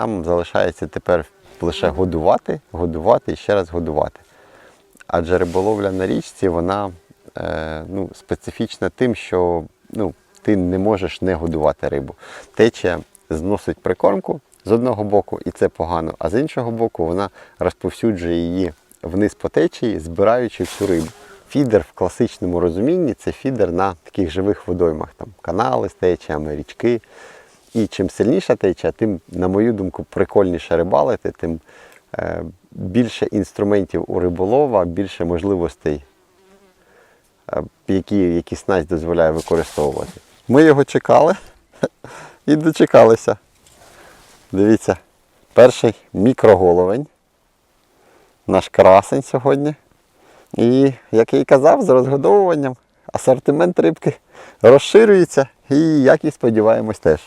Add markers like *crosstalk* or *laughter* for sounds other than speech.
Нам залишається тепер лише годувати, годувати і ще раз годувати. Адже риболовля на річці, вона е, ну, специфічна тим, що ну, ти не можеш не годувати рибу. Течія зносить прикормку з одного боку, і це погано, а з іншого боку, вона розповсюджує її вниз по течії, збираючи всю рибу. Фідер в класичному розумінні це фідер на таких живих водоймах, там канали з течіями, річки. І чим сильніша течія, тим, на мою думку, прикольніше рибалити, тим е, більше інструментів у риболова, більше можливостей, е, які, які снасть дозволяє використовувати. Ми його чекали *laughs* і дочекалися. Дивіться, перший мікроголовень, наш красень сьогодні. І, як я і казав, з розгодовуванням асортимент рибки розширюється і, як і сподіваємось, теж.